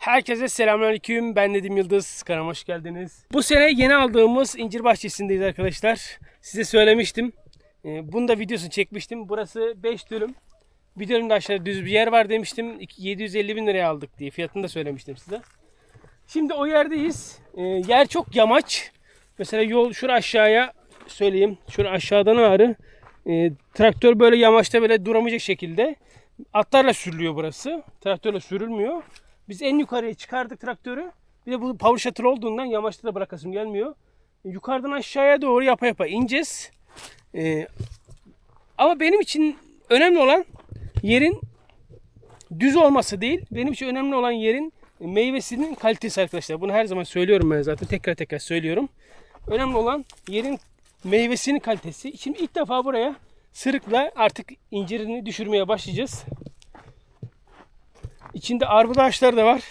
Herkese selamünaleyküm. Ben Nedim Yıldız. Kanalıma hoş geldiniz. Bu sene yeni aldığımız incir bahçesindeyiz arkadaşlar. Size söylemiştim. Ee, Bunu da videosunu çekmiştim. Burası 5 dönüm. Bir dönümde aşağıda düz bir yer var demiştim. İki- 750 bin liraya aldık diye. Fiyatını da söylemiştim size. Şimdi o yerdeyiz. Ee, yer çok yamaç. Mesela yol şura aşağıya söyleyeyim. Şura aşağıdan ağrı. Ee, traktör böyle yamaçta böyle duramayacak şekilde. Atlarla sürülüyor burası. Traktörle sürülmüyor. Biz en yukarıya çıkardık traktörü. Bir de bu power shuttle olduğundan yamaçta da bırakasım gelmiyor. Yukarıdan aşağıya doğru yapa yapa ineceğiz. Ee, ama benim için önemli olan yerin düz olması değil. Benim için önemli olan yerin meyvesinin kalitesi arkadaşlar. Bunu her zaman söylüyorum ben zaten. Tekrar tekrar söylüyorum. Önemli olan yerin meyvesinin kalitesi. Şimdi ilk defa buraya sırıkla artık incirini düşürmeye başlayacağız. İçinde armut ağaçları da var.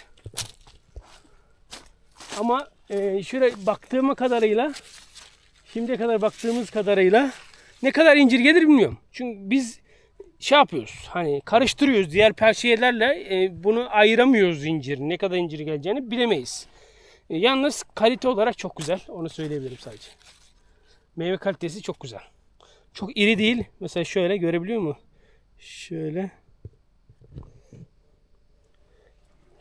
Ama e, şöyle baktığıma kadarıyla şimdiye kadar baktığımız kadarıyla ne kadar incir gelir bilmiyorum. Çünkü biz şey yapıyoruz. Hani karıştırıyoruz diğer perşeyelerle e, bunu ayıramıyoruz incir. Ne kadar incir geleceğini bilemeyiz. E, yalnız kalite olarak çok güzel. Onu söyleyebilirim sadece. Meyve kalitesi çok güzel. Çok iri değil. Mesela şöyle görebiliyor mu? Şöyle.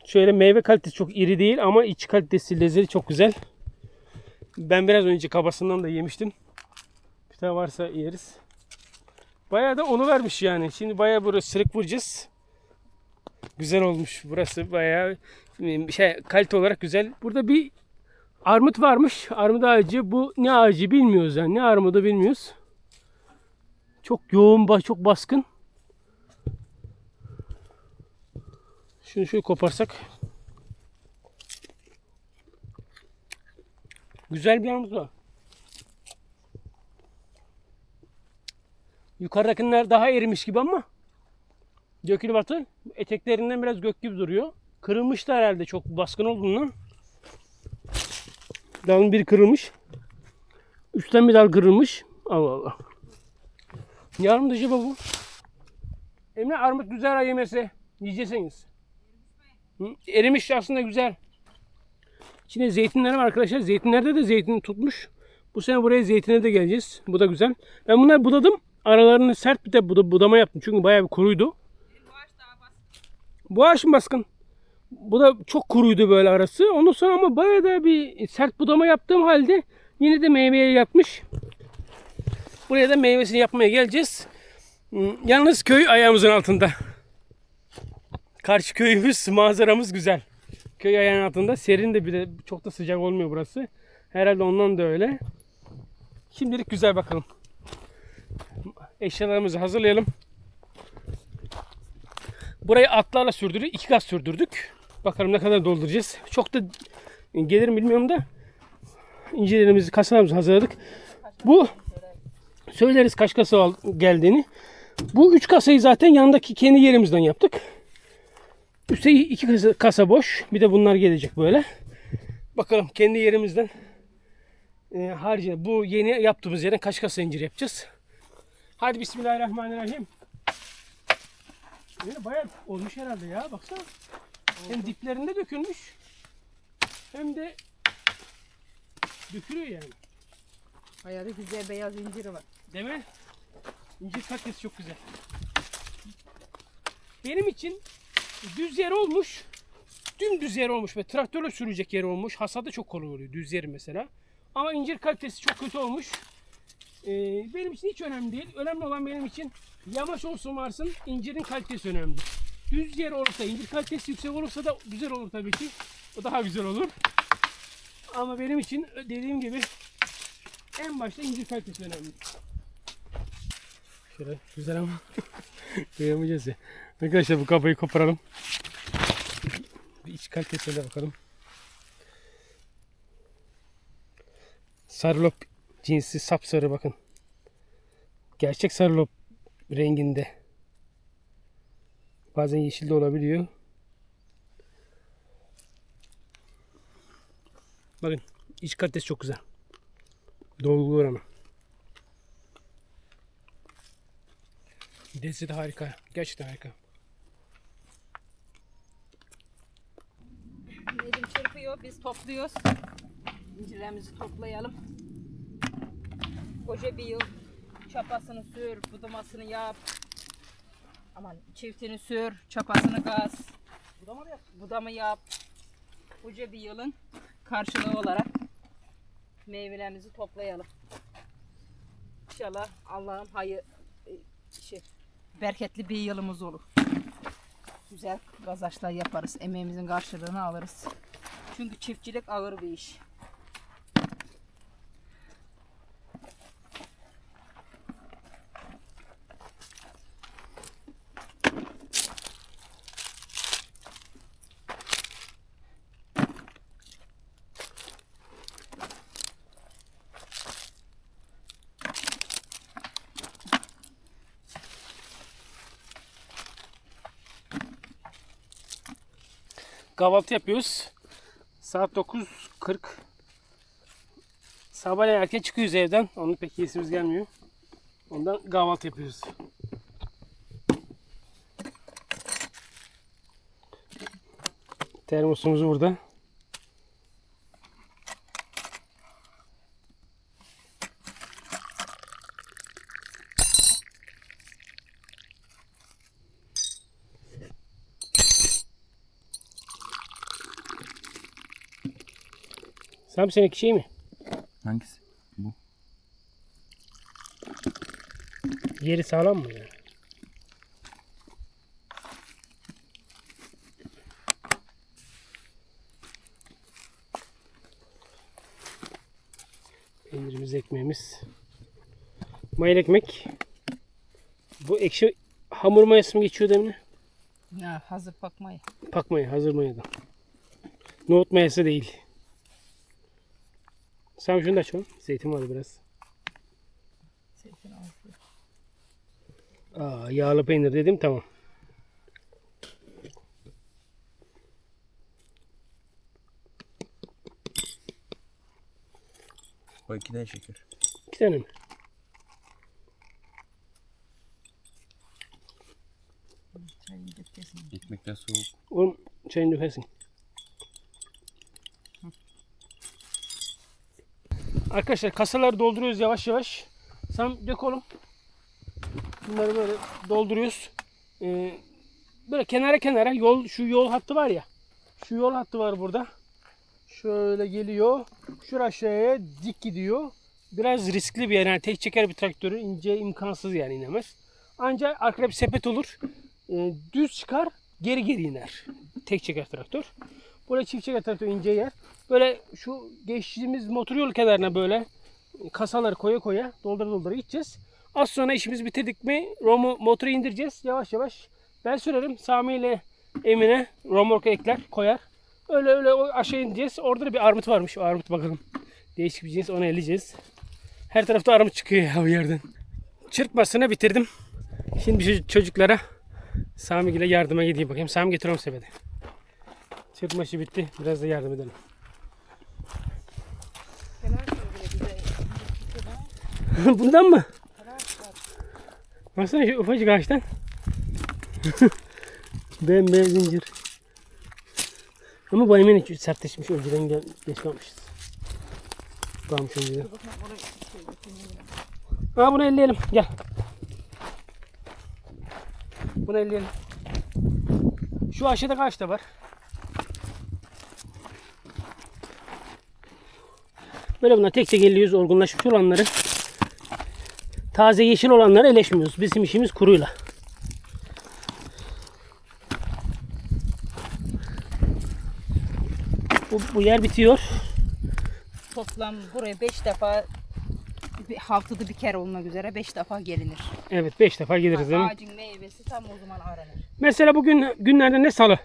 Şöyle meyve kalitesi çok iri değil ama iç kalitesi lezzeti çok güzel. Ben biraz önce kabasından da yemiştim. Tane varsa yeriz. Bayağı da onu vermiş yani. Şimdi bayağı burası sırık vuracağız. Güzel olmuş. Burası bayağı şey kalite olarak güzel. Burada bir armut varmış. Armut ağacı. Bu ne ağacı bilmiyoruz yani. Ne armudu bilmiyoruz. Çok yoğun, çok baskın. Şunu şöyle koparsak. Güzel bir armut var. Yukarıdakiler daha erimiş gibi ama dökülü batı eteklerinden biraz gök gibi duruyor. Kırılmış da herhalde çok baskın olduğundan. Dalın biri kırılmış. Üstten bir dal kırılmış. Allah Allah. Yarım dışı bu. Emre armut güzel yemesi. Yiyeceksiniz. Erimiş aslında güzel. İçinde zeytinler var arkadaşlar. Zeytinlerde de zeytin tutmuş. Bu sene buraya zeytine de geleceğiz. Bu da güzel. Ben bunları budadım. Aralarını sert bir de buda- budama yaptım. Çünkü bayağı bir kuruydu. Bu ağaç mı baskın? Bu da çok kuruydu böyle arası. Ondan sonra ama bayağı da bir sert budama yaptığım halde yine de meyveye yatmış. Buraya da meyvesini yapmaya geleceğiz. Yalnız köy ayağımızın altında. Karşı köyümüz, manzaramız güzel. Köy ayağının altında. Serin de bir de çok da sıcak olmuyor burası. Herhalde ondan da öyle. Şimdilik güzel bakalım. Eşyalarımızı hazırlayalım. Burayı atlarla sürdürdük. iki kat sürdürdük. Bakalım ne kadar dolduracağız. Çok da gelir mi bilmiyorum da incilerimizi, kasalarımızı hazırladık. Bu söyleriz kaç kasa geldiğini. Bu üç kasayı zaten yanındaki kendi yerimizden yaptık. Üstte iki kasa, kasa boş. Bir de bunlar gelecek böyle. Bakalım kendi yerimizden e, haricinde bu yeni yaptığımız yerden kaç kasa incir yapacağız. Hadi Bismillahirrahmanirrahim. Yani bayağı olmuş herhalde ya baksana. Hem diplerinde dökülmüş. Hem de dökülüyor yani. Bayağı da güzel beyaz inciri var. Değil mi? İncir kalitesi çok güzel. Benim için düz yer olmuş. Dümdüz yer olmuş ve traktörle sürülecek yer olmuş. Hasadı çok kolay oluyor düz yer mesela. Ama incir kalitesi çok kötü olmuş. Ee, benim için hiç önemli değil. Önemli olan benim için yamaç olsun varsın incirin kalitesi önemli. Düz yer olursa incir kalitesi yüksek olursa da güzel olur tabii ki. O daha güzel olur. Ama benim için dediğim gibi en başta incir kalitesi önemli. Şöyle güzel ama koyamayacağız ya. Arkadaşlar bu kafayı koparalım. Bir iç kalitesine bakalım. Sarılop cinsi sapsarı bakın. Gerçek sarılop renginde. Bazen yeşil de olabiliyor. Bakın iç kalitesi çok güzel. Dolgu oranı. Lezzeti harika. Gerçekten harika. bitiyor. Biz topluyoruz. İncirlerimizi toplayalım. Koca bir yıl çapasını sür, budamasını yap. Aman çiftini sür, çapasını gaz. Budama yap. Budama yap. Koca bir yılın karşılığı olarak meyvelerimizi toplayalım. İnşallah Allah'ın hayır e, şey, bereketli bir yılımız olur. Güzel kazançlar yaparız. Emeğimizin karşılığını alırız. Çünkü çiftçilik ağır bir iş. Kahvaltı yapıyoruz. Saat 9.40. Sabahleyin erken çıkıyoruz evden. Onun pek yesimiz gelmiyor. Ondan kahvaltı yapıyoruz. Termosumuz burada. Sam seninki şey mi? Hangisi? Bu. Yeri sağlam mı? Yani? Peynirimiz, ekmeğimiz. Mayıl ekmek. Bu ekşi hamur mayası mı geçiyor demine? Ya hazır bakmayın. Pak maya, hazır mayadan. Nohut mayası değil. Sen şunu da aç oğlum. Zeytin var biraz. Zeytin altı. Aa, yağlı peynir dedim tamam. O ikiden şeker. İki tane mi? Ekmekten soğuk. Oğlum çayını dökersin. Arkadaşlar kasaları dolduruyoruz yavaş yavaş. Sen dök oğlum. Bunları böyle dolduruyoruz. Ee, böyle kenara kenara yol şu yol hattı var ya. Şu yol hattı var burada. Şöyle geliyor. Şur aşağıya dik gidiyor. Biraz riskli bir yer. Yani tek çeker bir traktörü ince imkansız yani inemez. Ancak arkada bir sepet olur. Ee, düz çıkar geri geri iner. Tek çeker traktör. Böyle çift çeker traktör ince yer. Böyle şu geçtiğimiz motor yol kenarına böyle kasaları koya koya doldura doldura gideceğiz. Az sonra işimizi bitirdik mi romu motoru indireceğiz. Yavaş yavaş ben sürerim. Sami ile Emine romorka ekler koyar. Öyle öyle aşağı ineceğiz. Orada da bir armut varmış. O armut bakalım. Değişik bir cins onu eleyeceğiz. Her tarafta armut çıkıyor ya bu yerden. Çırpmasını bitirdim. Şimdi çocuklara Sami ile yardıma gideyim bakayım. Sami getiriyorum sepeti. Çırpma işi bitti. Biraz da yardım edelim. Bundan mı? Baksana şu ufacık ağaçtan. Bembeyaz zincir. Ama bu emin hiç sertleşmiş. Önceden gel geç kalmışız. Kalmış önceden. Aa bunu elleyelim. Gel. Bunu elleyelim. Şu aşağıda kaç da var? Böyle bunlar tek tek elliyoruz olgunlaşmış olanları. Taze yeşil olanları eleşmiyoruz. Bizim işimiz kuruyla. Bu, bu yer bitiyor. Toplam buraya 5 defa bir haftada bir kere olmak üzere 5 defa gelinir. Evet 5 defa geliriz değil mi? Ağacın meyvesi tam o zaman aranır. Mesela bugün günlerde ne salı?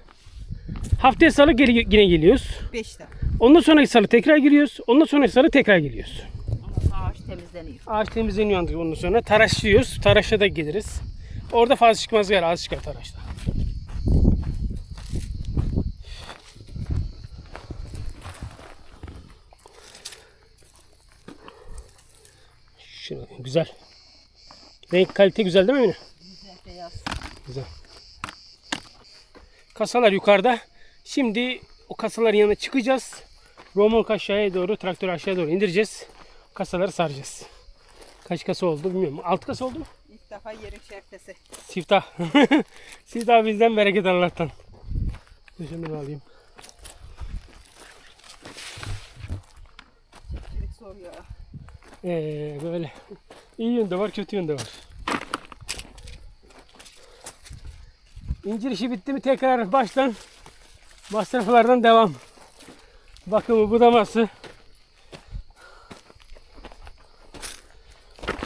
Haftaya salı geri, yine geliyoruz. 5 defa. Ondan sonraki salı tekrar geliyoruz. Ondan sonraki salı tekrar geliyoruz. Ama ağaç temizleniyor. Ağaç temizleniyor artık ondan sonra. Taraşlıyoruz. Taraşa da geliriz. Orada fazla çıkmaz yer. Az çıkar taraşta. Şuna, güzel. Renk kalite güzel değil mi Emine? Güzel beyaz. Güzel. Kasalar yukarıda. Şimdi o kasaların yanına çıkacağız. Romork aşağıya doğru, traktörü aşağıya doğru indireceğiz. Kasaları saracağız. Kaç kasa oldu bilmiyorum. 6 kasa oldu mu? İlk defa yerin şertesi. Siftah. Siftah bizden bereket Allah'tan. Şunu da alayım. Çiftçilik zor ya. Ee, böyle iyi yönde var, kötü yönde var. İncir işi bitti mi tekrar baştan masraflardan devam. Bakımı budaması.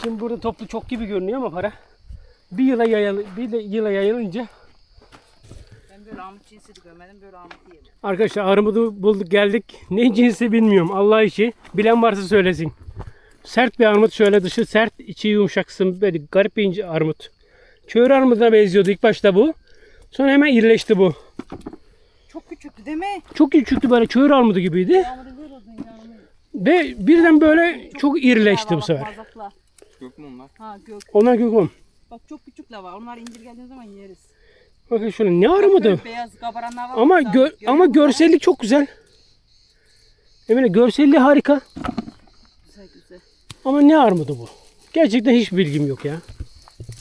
Şimdi burada toplu çok gibi görünüyor ama para. Bir yıla yayalı, bir de yıla yayılınca Ben böyle amut cinsi de görmedim. Böyle amut yedim. Arkadaşlar armudu bulduk geldik. Ne cinsi bilmiyorum. Allah işi. Bilen varsa söylesin. Sert bir armut şöyle dışı sert içi yumuşaksın. Böyle garip bir ince armut. Köylü armuduna benziyordu ilk başta bu. Sonra hemen irileşti bu. Çok küçüktü değil mi? Çok küçüktü böyle köylü armudu gibiydi. Ve birden böyle çok irileşti bu sefer. Mazakla. Gök mü onlar? Ha gök. Onlar gökom. Bak çok küçük lava. Onlar indir geldiği zaman yeriz. Bakın şöyle ne armudu. Böyle beyaz kabaranlar var. Ama gö- Görüyor ama musun? görsellik çok güzel. Emine görselliği harika. Güzel güzel. Ama ne armudu bu? Gerçekten hiç bilgim yok ya.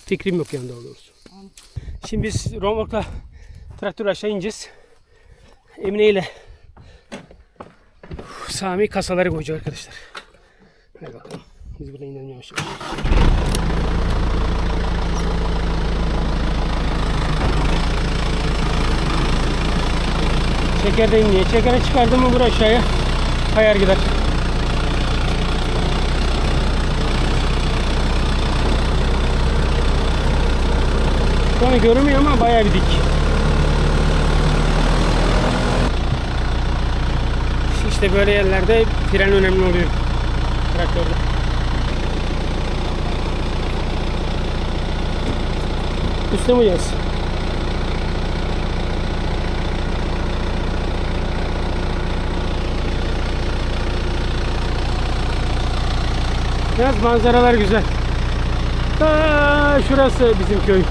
Fikrim yok yani daha doğrusu. Şimdi biz Romork'la traktör aşağı ineceğiz. Emine ile Sami kasaları koyacak arkadaşlar. Hadi bakalım. Biz buradan inelim yavaş yavaş. Çeker de inmeye. Çekere çıkardım mı buraya aşağıya kayar gider. An görünmüyor ama bayağı bir dik. İşte böyle yerlerde fren önemli oluyor. Traktörde. Üste mi yaz? Biraz manzaralar güzel. Ta şurası bizim köy.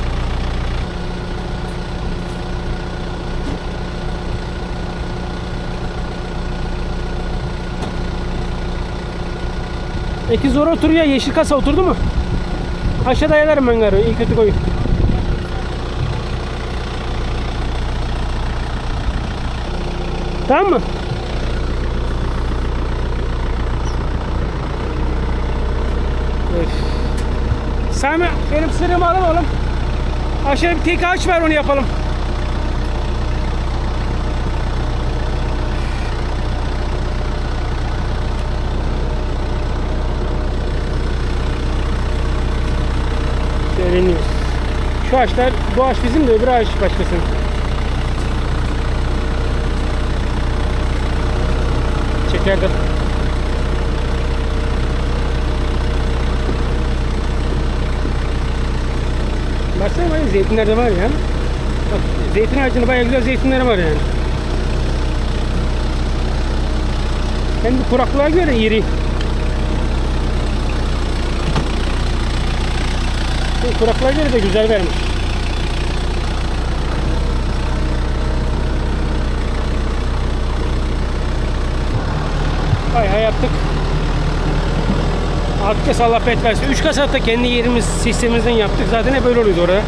Eki zor oturuyor. Yeşil kasa oturdu mu? Aşağıda ayarlarım ben garı. İyi kötü koyun. Tamam mı? Öf. Sami benim sırrımı alın oğlum. Aşağıya bir tek ağaç ver onu yapalım. Şöyle iniyoruz. Şu ağaçlar, bu ağaç bizim de öbür ağaç başkasının. Çekerdim. Baksana bak zeytinler de var ya. Bak zeytin ağacında bayağı güzel zeytinler var yani. Hem de kuraklığa göre iri. Kuraklığa göre de güzel vermiş. Hay hay yaptık. Kasa Allah bet versin. Üç kasa da kendi yerimiz sistemimizden yaptık. Zaten hep böyle oluyordu orada.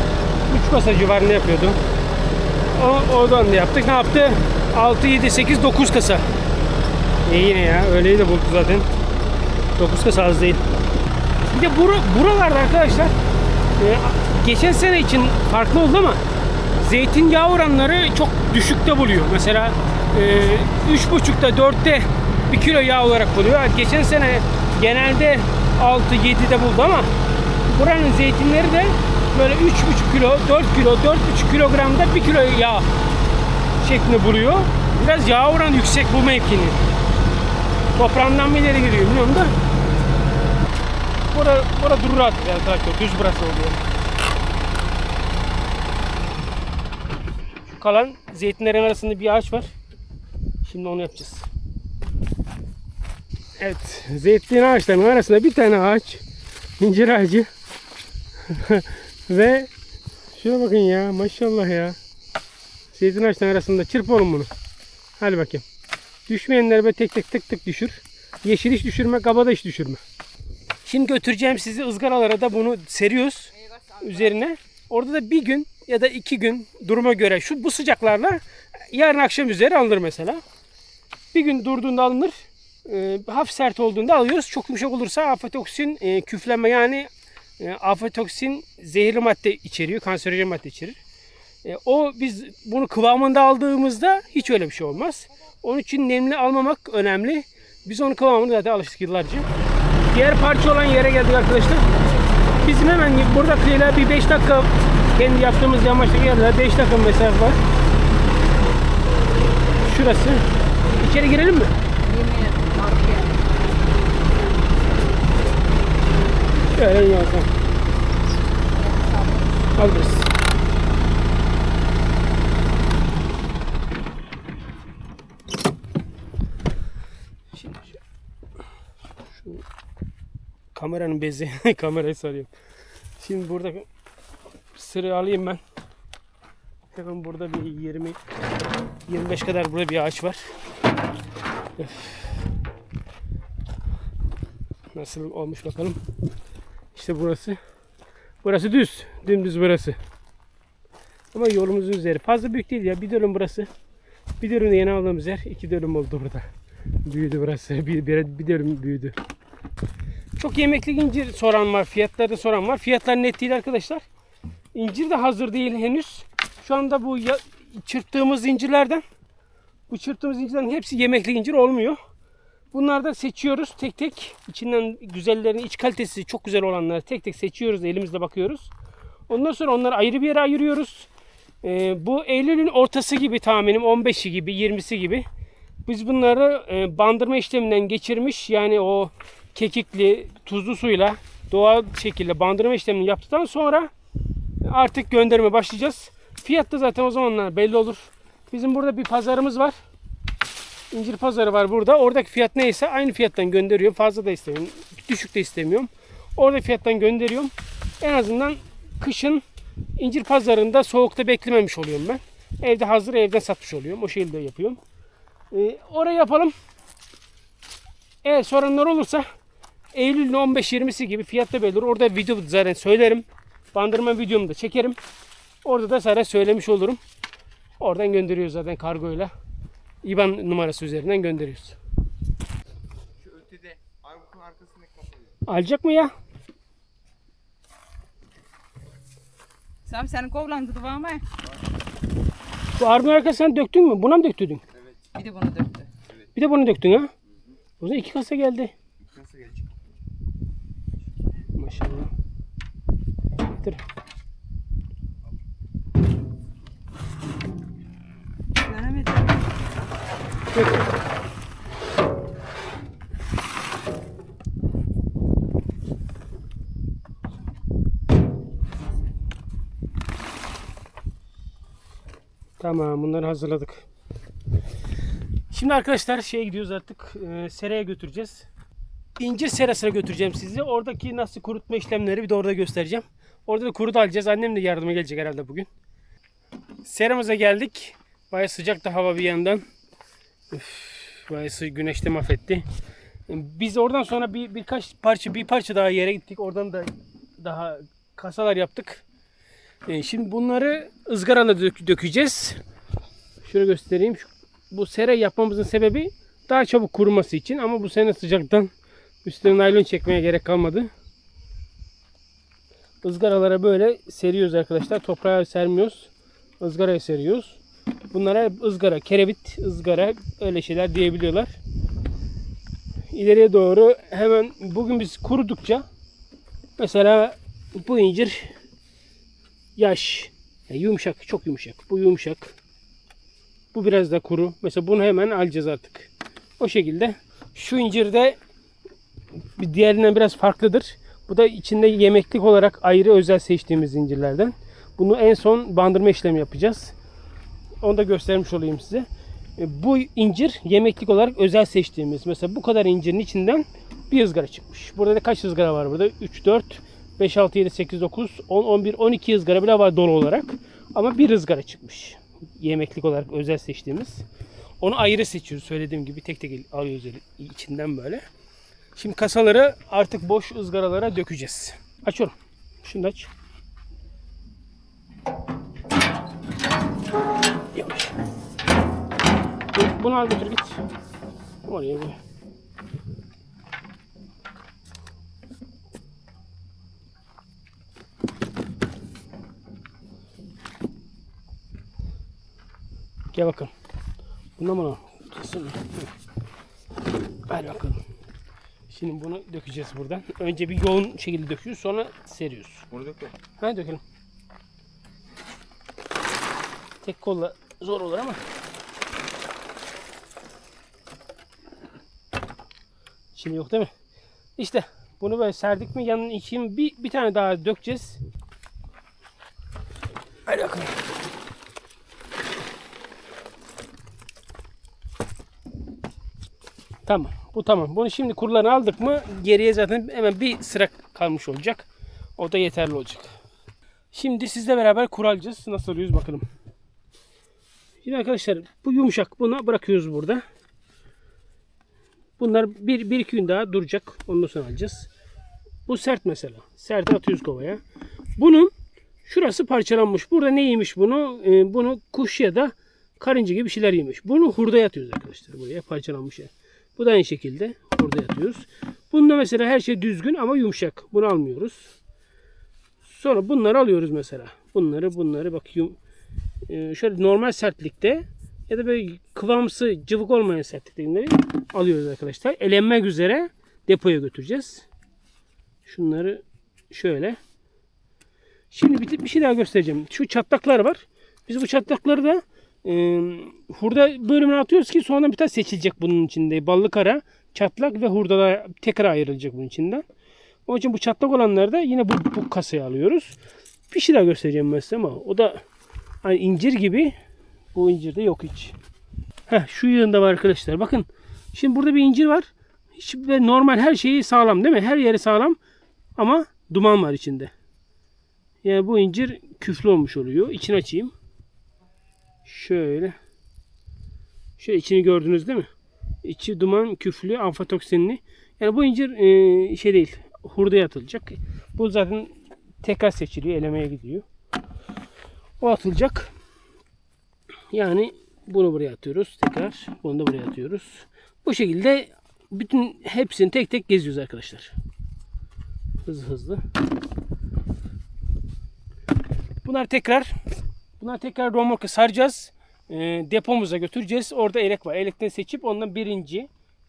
Üç kasa civarında yapıyordu. O, oradan da yaptık. Ne yaptı? 6, 7, 8, 9 kasa. İyi yine ya. Öyleyi de bulduk zaten. 9 kasa az değil. Bir de bura, buralarda arkadaşlar e, geçen sene için farklı oldu ama zeytinyağı oranları çok düşükte buluyor. Mesela e, 3,5'ta 4'te bir kilo yağ olarak buluyor. Geçen sene genelde 6-7'de buldu ama buranın zeytinleri de böyle 3,5 kilo, 4 kilo, 4,5 kilogramda 1 kilo yağ şeklinde buluyor. Biraz yağ oranı yüksek bu mevkinin. Toprağından mı ileri gidiyor bilmiyorum da. Bura, bura durur artık yani traktör. Düz burası oluyor. Kalan zeytinlerin arasında bir ağaç var. Şimdi onu yapacağız. Evet. Zeytin ağaçlarının arasında bir tane ağaç. incir ağacı. Ve şuna bakın ya. Maşallah ya. Zeytin ağaçlarının arasında çırp oğlum bunu. Hadi bakayım. Düşmeyenleri böyle tek tek tık tık düşür. Yeşil hiç düşürme, kabada hiç düşürme. Şimdi götüreceğim sizi ızgaralara da bunu seriyoruz üzerine. Orada da bir gün ya da iki gün duruma göre şu bu sıcaklarla yarın akşam üzeri alınır mesela. Bir gün durduğunda alınır. E, hafif sert olduğunda alıyoruz. Çok yumuşak olursa aflatoksin e, küflenme yani e, aflatoksin zehirli madde içeriyor. Kanserojen madde içerir. E, o biz bunu kıvamında aldığımızda hiç öyle bir şey olmaz. Onun için nemli almamak önemli. Biz onun kıvamını zaten alıştık yıllarca. Diğer parça olan yere geldik arkadaşlar. Bizim hemen burada kıyıda bir 5 dakika kendi yaptığımız yamaçtaki yerler 5 dakika mesafe var. Şurası. İçeri girelim mi? Şöyle olsun. Alırız. Şimdi şu, şu kameranın bezi, kamerayı sarıyorum. Şimdi burada sırrı alayım ben. Hemen burada bir 20 25 kadar burada bir ağaç var. Nasıl olmuş bakalım. İşte burası. Burası düz. Dümdüz burası. Ama yolumuzun üzeri. Fazla büyük değil ya. Bir dönüm burası. Bir dönüm de yeni aldığımız yer. iki dönüm oldu burada. Büyüdü burası. Bir, bir, bir dönüm büyüdü. Çok yemeklik incir soran var. Fiyatları da soran var. Fiyatlar net değil arkadaşlar. İncir de hazır değil henüz. Şu anda bu ya, çırptığımız incirlerden bu çırptığımız incirlerin hepsi yemeklik incir olmuyor. Bunlardan seçiyoruz tek tek. İçinden güzellerin iç kalitesi çok güzel olanları tek tek seçiyoruz. Elimizle bakıyoruz. Ondan sonra onları ayrı bir yere ayırıyoruz. Ee, bu Eylül'ün ortası gibi tahminim 15'i gibi 20'si gibi. Biz bunları e, bandırma işleminden geçirmiş yani o kekikli tuzlu suyla doğal şekilde bandırma işlemini yaptıktan sonra artık gönderime başlayacağız. Fiyat da zaten o zamanlar belli olur. Bizim burada bir pazarımız var. İncir pazarı var burada. Oradaki fiyat neyse aynı fiyattan gönderiyorum. Fazla da istemiyorum. Düşük de istemiyorum. Oradaki fiyattan gönderiyorum. En azından kışın incir pazarında soğukta beklememiş oluyorum ben. Evde hazır evden satmış oluyorum. O şekilde yapıyorum. Ee, orayı yapalım. Eğer soranlar olursa Eylül'ün 15-20'si gibi fiyatta belli olur. Orada video zaten söylerim. Bandırma videomu da çekerim. Orada da zaten söylemiş olurum. Oradan gönderiyoruz zaten kargoyla. IBAN numarası üzerinden gönderiyoruz. Şu ötede Aybuk'un arkasındaki kafayı. Alacak mı ya? Sam senin kovlandırdı var mı? Bu arbun arkasından döktün mü? Buna mı döktürdün? Bir de bunu döktü. Bir de bunu döktün ha? O zaman iki kasa geldi. Maşallah. Getir. Denemedim. Tamam bunları hazırladık. Şimdi arkadaşlar şeye gidiyoruz artık. E, seraya götüreceğiz. İncir serasına götüreceğim sizi. Oradaki nasıl kurutma işlemleri bir de orada göstereceğim. Orada da kuru da alacağız. Annem de yardıma gelecek herhalde bugün. Seramıza geldik. Baya sıcak da hava bir yandan. Üf, bayağı sı- güneş de mahvetti. Biz oradan sonra bir birkaç parça bir parça daha yere gittik. Oradan da daha kasalar yaptık. E, Şimdi bunları ızgarala dök- dökeceğiz. Şöyle göstereyim. Bu sera yapmamızın sebebi daha çabuk kuruması için ama bu sene sıcaktan üstüne naylon çekmeye gerek kalmadı. Izgaralara böyle seriyoruz arkadaşlar. Toprağa sermiyoruz. Izgaraya seriyoruz. Bunlara ızgara, kerevit, ızgara öyle şeyler diyebiliyorlar. İleriye doğru hemen bugün biz kurudukça mesela bu incir yaş, yani yumuşak, çok yumuşak. Bu yumuşak. Bu biraz da kuru. Mesela bunu hemen alacağız artık. O şekilde. Şu incir de bir diğerinden biraz farklıdır. Bu da içinde yemeklik olarak ayrı özel seçtiğimiz incirlerden. Bunu en son bandırma işlemi yapacağız. Onu da göstermiş olayım size. E, Bu incir yemeklik olarak özel seçtiğimiz. Mesela bu kadar incirin içinden bir ızgara çıkmış. Burada da kaç ızgara var burada? 3, 4, 5, 6, 7, 8, 9, 10, 11, 12 ızgara bile var dolu olarak. Ama bir ızgara çıkmış. Yemeklik olarak özel seçtiğimiz. Onu ayrı seçiyoruz söylediğim gibi tek tek alıyoruz içinden böyle. Şimdi kasaları artık boş ızgaralara dökeceğiz. Açıyorum. Şunu aç. Yavaş. Bu- Bunu al götür git. Oraya koy. Gel bakalım. Bundan mı? Kesin. Hadi bakalım. Şimdi bunu dökeceğiz buradan. Önce bir yoğun şekilde döküyoruz sonra seriyoruz. Bunu dök. Hadi dökelim. Tek kolla zor olur ama. Şimdi yok değil mi? İşte bunu böyle serdik mi yanın için bir, bir tane daha dökeceğiz. Hadi bakalım. Tamam. Bu tamam. Bunu şimdi kurularını aldık mı geriye zaten hemen bir sıra kalmış olacak. O da yeterli olacak. Şimdi sizle beraber kuralacağız. Nasıl alıyoruz bakalım. Şimdi arkadaşlar bu yumuşak. Bunu bırakıyoruz burada. Bunlar bir, bir iki gün daha duracak. Ondan sonra alacağız. Bu sert mesela. Sert atıyoruz kovaya. Bunun şurası parçalanmış. Burada ne yemiş bunu? Ee, bunu kuş ya da karınca gibi şeyler yemiş. Bunu hurdaya atıyoruz arkadaşlar. Buraya parçalanmış yer. Bu da aynı şekilde hurdaya atıyoruz. Bunda mesela her şey düzgün ama yumuşak. Bunu almıyoruz. Sonra bunları alıyoruz mesela. Bunları bunları bakıyorum. Ee, şöyle normal sertlikte ya da böyle kıvamsı cıvık olmayan sertlikleri alıyoruz arkadaşlar. Elenmek üzere depoya götüreceğiz. Şunları şöyle. Şimdi bir şey daha göstereceğim. Şu çatlaklar var. Biz bu çatlakları da e, hurda bölümüne atıyoruz ki sonra bir tane seçilecek bunun içinde. Ballı kara, çatlak ve hurdalar tekrar ayrılacak bunun içinden. Onun için bu çatlak olanları da yine bu, bu kasaya alıyoruz. Bir şey daha göstereceğim ben size ama o da hani incir gibi bu incirde yok hiç. Heh, şu yığında var arkadaşlar. Bakın şimdi burada bir incir var. Hiç normal her şeyi sağlam değil mi? Her yeri sağlam ama duman var içinde. Yani bu incir küflü olmuş oluyor. İçini açayım. Şöyle. Şöyle içini gördünüz değil mi? İçi duman, küflü, amfatoksinli. Yani bu incir e, şey değil. Hurdaya atılacak. Bu zaten tekrar seçiliyor. Elemeye gidiyor. O atılacak. Yani bunu buraya atıyoruz. Tekrar bunu da buraya atıyoruz. Bu şekilde bütün hepsini tek tek geziyoruz arkadaşlar. Hızlı hızlı. Bunlar tekrar bunlar tekrar romorka saracağız. E, depomuza götüreceğiz. Orada elek var. Elekten seçip ondan birinci,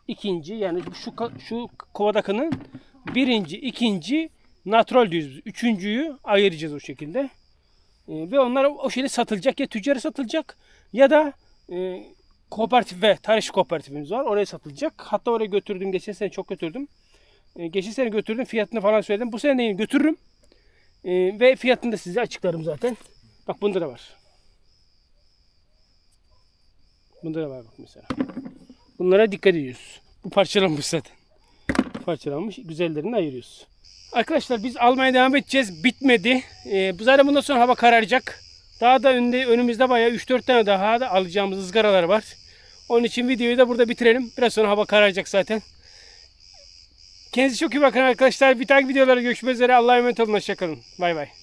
ikinci yani şu şu kovadakının birinci, ikinci natural diyoruz. Üçüncüyü ayıracağız o şekilde. E, ve onlar o şekilde satılacak ya tüccara satılacak ya da e, kooperatif ve tarih kooperatifimiz var. Oraya satılacak. Hatta oraya götürdüm. Geçen sene çok götürdüm. E, geçen sene götürdüm. Fiyatını falan söyledim. Bu sene de yine götürürüm. E, ve fiyatını da size açıklarım zaten. Bak bunda da var. Bunda da var bak mesela. Bunlara dikkat ediyoruz. Bu parçalanmış zaten. Parçalanmış. Güzellerini ayırıyoruz. Arkadaşlar biz almaya devam edeceğiz. Bitmedi. Ee, zaten bundan sonra hava kararacak. Daha da önde, önümüzde bayağı 3-4 tane daha da alacağımız ızgaralar var. Onun için videoyu da burada bitirelim. Biraz sonra hava kararacak zaten. Kendinize çok iyi bakın arkadaşlar. Bir dahaki videolarda görüşmek üzere. Allah'a emanet olun. Hoşçakalın. Bay bay.